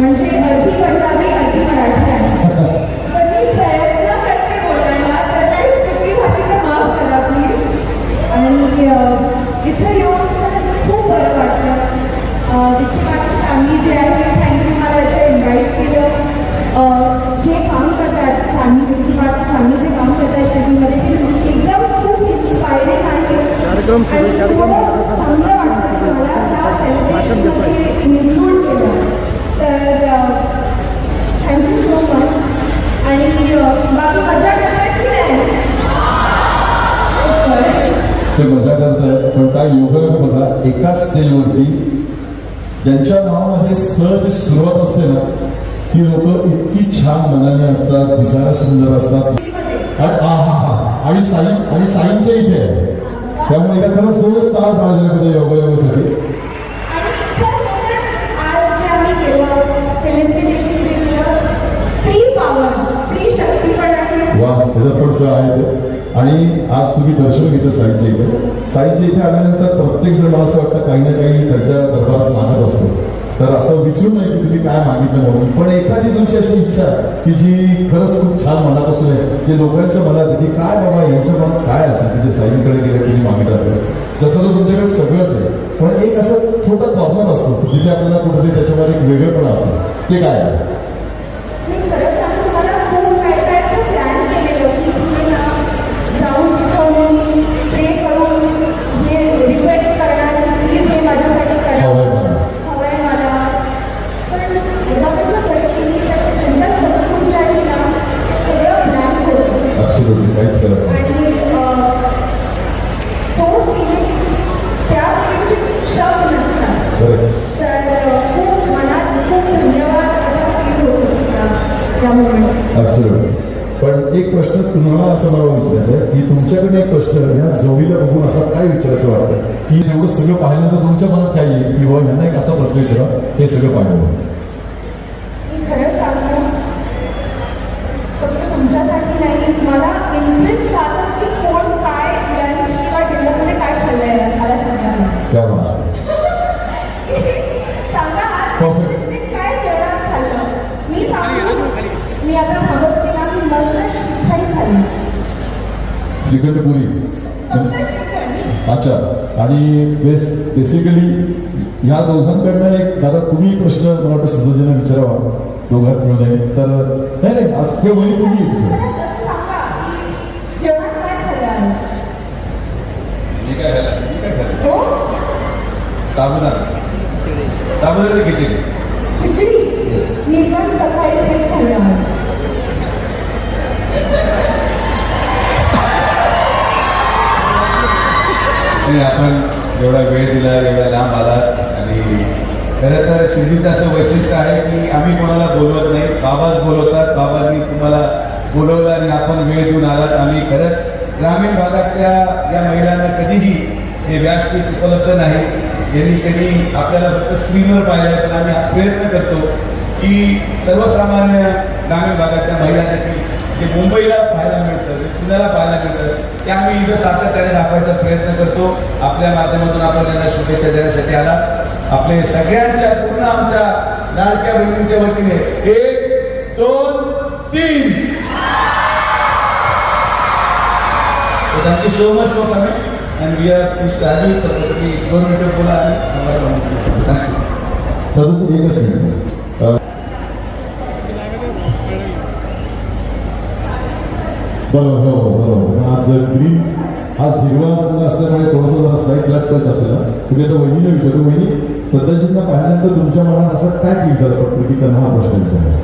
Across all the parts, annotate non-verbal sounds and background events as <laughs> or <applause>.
म्हणजे अर्धी पंजाबी अर्धी मराठी आहे <laughs> पण मी प्रयत्न करते बोलायला तर काही चुकी झाली तर माफ़ करा प्लीज़ आणि इथं येऊन खूप बरं वाटलं. अ, विकी पाटील आम्ही जे आहे थँक्यू मला इथे इन्व्हाइट केलं. अ, जे काम करतात फॅमिली विकी पाटील फॅमिली जे काम करतात शेतीमध्ये ते एकदम खूप इन्स्पायरिंग आहे. कार्यक्रम सुरू कार्यक्रम मला त्या सेलिब्रेशनमध्ये इन्क्लूड केलं. तर थँक्यू सो मच आणि बाकी मजा करतात की नाही? ते मजा करतायत पण काय योगायोग बघा. एकाच स्टेजवरती ज्यांच्या नावामध्ये सहज सुरुवात असते ना ती लोक इतकी छान मनाने असतात दिसायला सुंदर असतात. आणि साई आणि साईंच्या इथे आहे. त्यामुळे एका खरंच जोर ताळ पाहिजे म्हणजे योगायोगासाठी. आणि आज तुम्ही दर्शन घेतलं साईंच्या इथे. साईंच्या इथे आल्यानंतर प्रत्येक जण मला असं वाटतं काही ना काही त्याच्या दरबारात मागत असतो. तर असं विचारू नये की तुम्ही काय मागितलं म्हणून. पण एखादी तुमची अशी इच्छा की जी खरंच खूप छान मनापासून आहे की लोकांच्या मनात की काय बाबा यांच्या मनात काय असेल की ते साईंकडे गेलं तुम्ही मागित असेल. तसं तर तुमच्याकडे सगळंच आहे. पण एक असं छोटा प्रॉब्लेम असतो जिथे आपल्याला कुठेतरी त्याच्यामध्ये एक वेगळेपणा असतं. ते काय आहे? एक प्रश्न तुम्हाला असं मला विचारायचं आहे की तुमच्याकडे एक प्रश्न या जोडीला बघून असा काय विचारायचं वाटतं? की एवढं सगळं पाहिल्यानंतर तुमच्या मनात काय येईल? की यांना एक असा प्रश्न विचारा हे सगळं पाहिलं. श्रीखंड पुरी फक्त शिखाई अच्छा आणि बेस बेसिकली ह्या दोघांकडनं एक दादा तुम्ही प्रश्न मला वाटतं सुद्धा विचारावा दोघांत मिळून तर नाही नाही आज हे वही तुम्ही हो? साबुदाणा. साबुदाण्याची खिचडी. खिचडी? सकाळी तेच खाल्लं की आपण एवढा वेळ दिला एवढा लांब आला आणि खरं तर शिर्डीचं असं वैशिष्ट्य आहे की आम्ही कोणाला बोलवत नाही बाबाच बोलवतात बाबांनी तुम्हाला बोलवलं आणि आपण वेळ देऊन आलात. आम्ही खरंच ग्रामीण भागातल्या या महिलांना कधीही हे व्यासपीठ उपलब्ध नाही. यांनी कधी आपल्याला फक्त स्क्रीनवर पाहिलं पण आम्ही प्रयत्न करतो की सर्वसामान्य ग्रामीण भागातल्या महिला ते मुंबईला पाहायला मिळतं पुण्याला पाहायला मिळतं ते आम्ही इथं सातत्याने दाखवायचा प्रयत्न करतो. आपल्या माध्यमातून आपण त्यांना शुभेच्छा देण्यासाठी आला. आपले सगळ्यांच्या पूर्ण आमच्या लाडक्या बहिणींच्या वतीने एक दोन तीन. Thank you so much for coming and we are Raju तुम्ही दोन मिनिटं बोला आणि आम्हाला थँक्यू. तर एकच मिनिट अं, बरोबर हो हो बरोबर ग्रीन हा हिरवा रंग असल्यामुळे थोडंसं जरा स्लाईट ब्लॅक टच असेल तुम्ही आता वहिनीला विचारतो वहिनी सध्याजींना पाहिल्यानंतर तुमच्या मनात असं काय फील झालं फक्त की त्यांना हा प्रश्न विचारला?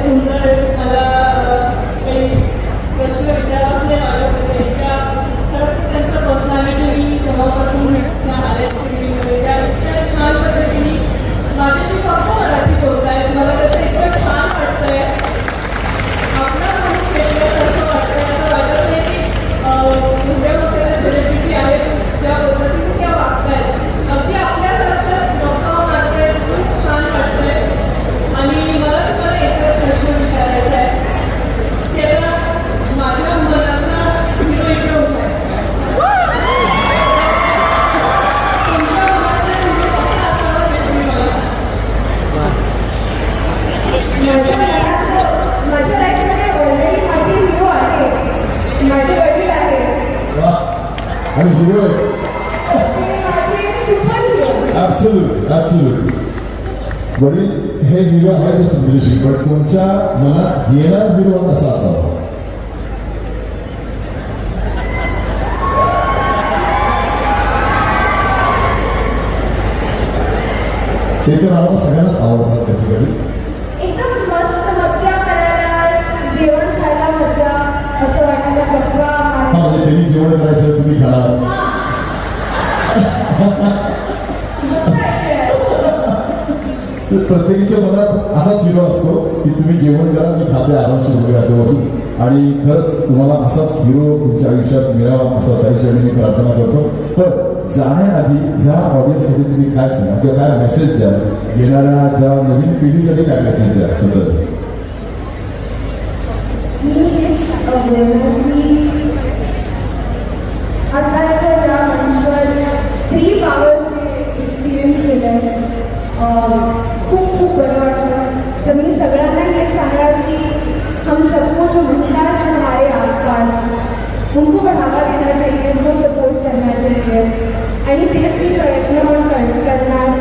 सुंदर मला काही प्रश्न विचार आणि हिरो ऍब्सोल्यूट ऍब्सोल्यूट वडील हे हिरो आहेतच तुमच्याशी पण तुमच्या मनात येणार हिरो कसा असावा? ते तर आम्हाला सगळ्यांनाच आवडणार कसं त्यांनी जेवण करायचं तुम्ही खाणार तर प्रत्येकीच्या मनात असाच हिरो असतो की तुम्ही जेवण करा मी खाते आरामशीर वगैरे असं बसून. आणि खरंच तुम्हाला असाच हिरो तुमच्या आयुष्यात मिळावा असा साईच्या मी प्रार्थना करतो. पण जाण्याआधी ह्या ऑडियन्ससाठी तुम्ही काय सांगा? किंवा काय मेसेज द्या? येणाऱ्या ज्या नवीन पिढीसाठी काय मेसेज द्या? स्वतः उनको बढ़ावा देना चाहिए उनको सपोर्ट करना चाहिए एंड तेज भी प्रयत्न करना करणार